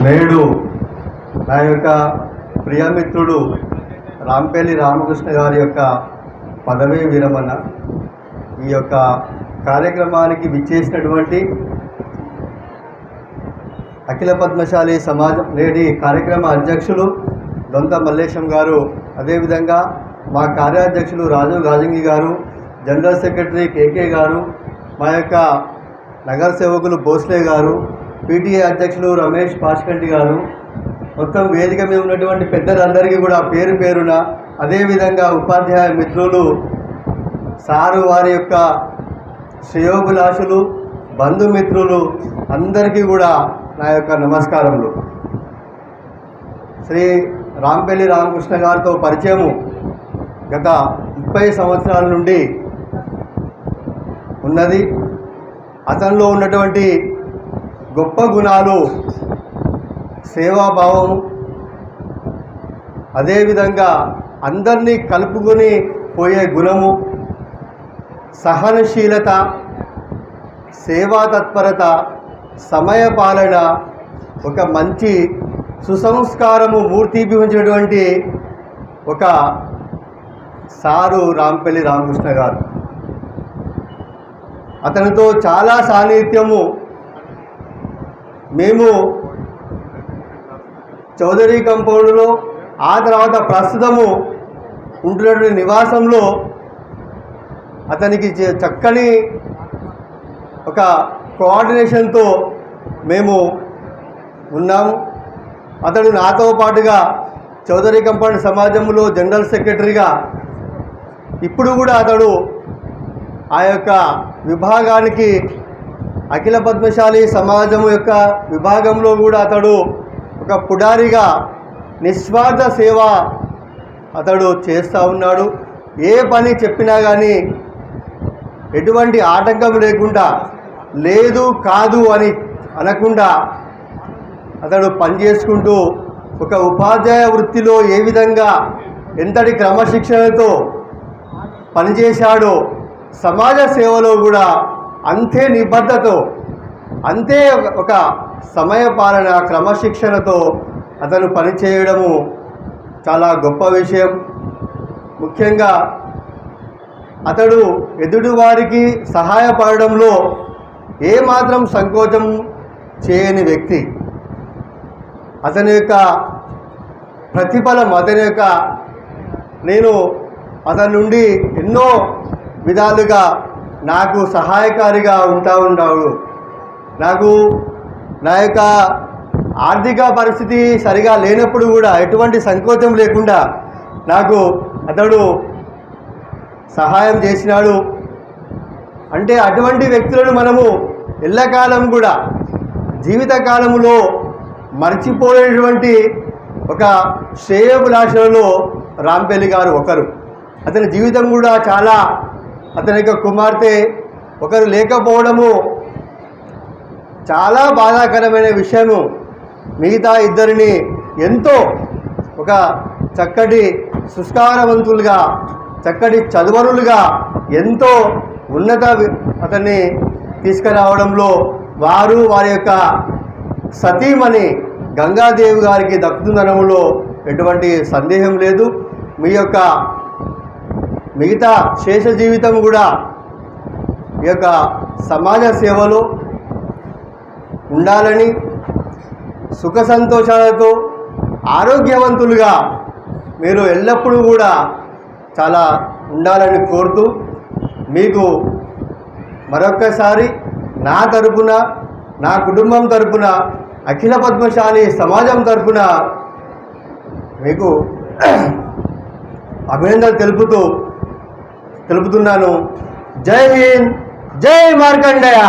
నేడు నా యొక్క ప్రియమిత్రుడు రాంపేలి రామకృష్ణ గారి యొక్క పదవీ విరమణ ఈ యొక్క కార్యక్రమానికి విచ్చేసినటువంటి అఖిల పద్మశాలి సమాజం నేటి కార్యక్రమ అధ్యక్షులు దొంత మల్లేశం గారు అదేవిధంగా మా కార్యాధ్యక్షులు రాజు గాజంగి గారు జనరల్ సెక్రటరీ కేకే గారు మా యొక్క నగర సేవకులు భోస్లే గారు పీటీఏ అధ్యక్షులు రమేష్ పాష్కంటి గారు. మొత్తం వేదిక మీద ఉన్నటువంటి పెద్దలందరికీ కూడా పేరు పేరున అదేవిధంగా ఉపాధ్యాయ మిత్రులు సారు వారి యొక్క శ్రేయోభిలాషులు బంధుమిత్రులు అందరికీ కూడా నా యొక్క నమస్కారములు. శ్రీ రాంపల్లి రామకృష్ణ గారితో పరిచయము గత ముప్పై సంవత్సరాల నుండి ఉన్నది. అతనిలో ఉన్నటువంటి గొప్ప గుణాలు సేవాభావం అదేవిధంగా అందరినీ కలుపుకొని పోయే గుణము సహనశీలత సేవా తత్పరత సమయపాలన ఒక మంచి సుసంస్కారము మూర్తిభవించినటువంటి ఒక సారు రాంపల్లి రామకృష్ణ గారు. అతనితో చాలా సాన్నిధ్యము మేము చౌదరి కంపౌండ్లో ఆ తర్వాత ప్రస్తుతము ఉంటున్నటువంటి నివాసంలో అతనికి చక్కని ఒక కోఆర్డినేషన్తో మేము ఉన్నాము. అతడు నాతో పాటుగా చౌదరి కంపౌండ్ సమాజంలో జనరల్ సెక్రటరీగా ఇప్పుడు కూడా అతడు ఆ యొక్క విభాగానికి అఖిల పద్మశాలి సమాజం యొక్క విభాగంలో కూడా అతడు ఒక పుడారిగా నిస్వార్థ సేవ అతడు చేస్తూ ఉన్నాడు. ఏ పని చెప్పినా కానీ ఎటువంటి ఆటంకం లేకుండా లేదు కాదు అని అనకుండా అతడు పనిచేసుకుంటూ ఒక ఉపాధ్యాయ వృత్తిలో ఏ విధంగా ఎంతటి క్రమశిక్షణతో పనిచేశాడో సమాజ సేవలో కూడా అంతే నిబద్ధతో అంతే ఒక సమయపాలన క్రమశిక్షణతో అతను పనిచేయడము చాలా గొప్ప విషయం. ముఖ్యంగా అతడు ఎదుటివారికి సహాయపడడంలో ఏమాత్రం సంకోచం చేయని వ్యక్తి. అతని యొక్క ప్రతిఫలం అతని యొక్క నేను అతని నుండి ఎన్నో విధాలుగా నాకు సహాయకారిగా ఉంటా ఉన్నాడు నాకు నా యొక్క ఆర్థిక పరిస్థితి సరిగా లేనప్పుడు కూడా ఎటువంటి సంకోచం లేకుండా నాకు అతడు సహాయం చేసినాడు. అంటే అటువంటి వ్యక్తులను మనము ఎల్లకాలం కూడా జీవితకాలంలో మర్చిపోయేటువంటి ఒక శ్రేయోభిలాషలలో రాంపల్లి గారు ఒకరు. అతని జీవితం కూడా చాలా అతని యొక్క కుమార్తె ఒకరు లేకపోవడము చాలా బాధాకరమైన విషయము. మిగతా ఇద్దరిని ఎంతో ఒక చక్కటి సుస్కారవంతులుగా చక్కటి చదువరులుగా ఎంతో ఉన్నత అతన్ని తీసుకురావడంలో వారు వారి యొక్క సతీమణి గంగాదేవి గారికి దక్కుతుందనములో ఎటువంటి సందేహం లేదు. మీ యొక్క మిగతా శేష జీవితం కూడా ఈ యొక్క సమాజ సేవలో ఉండాలని సుఖ సంతోషాలతో ఆరోగ్యవంతులుగా మీరు ఎల్లప్పుడూ కూడా చాలా ఉండాలని కోరుతూ మీకు మరొక్కసారి నా తరపున నా కుటుంబం తరపున అఖిల పద్మశాలి సమాజం తరపున మీకు అభినందనలు తెలుపుతూ తెలుపుతున్నాను. జై హింద్ జై మార్కండేయ.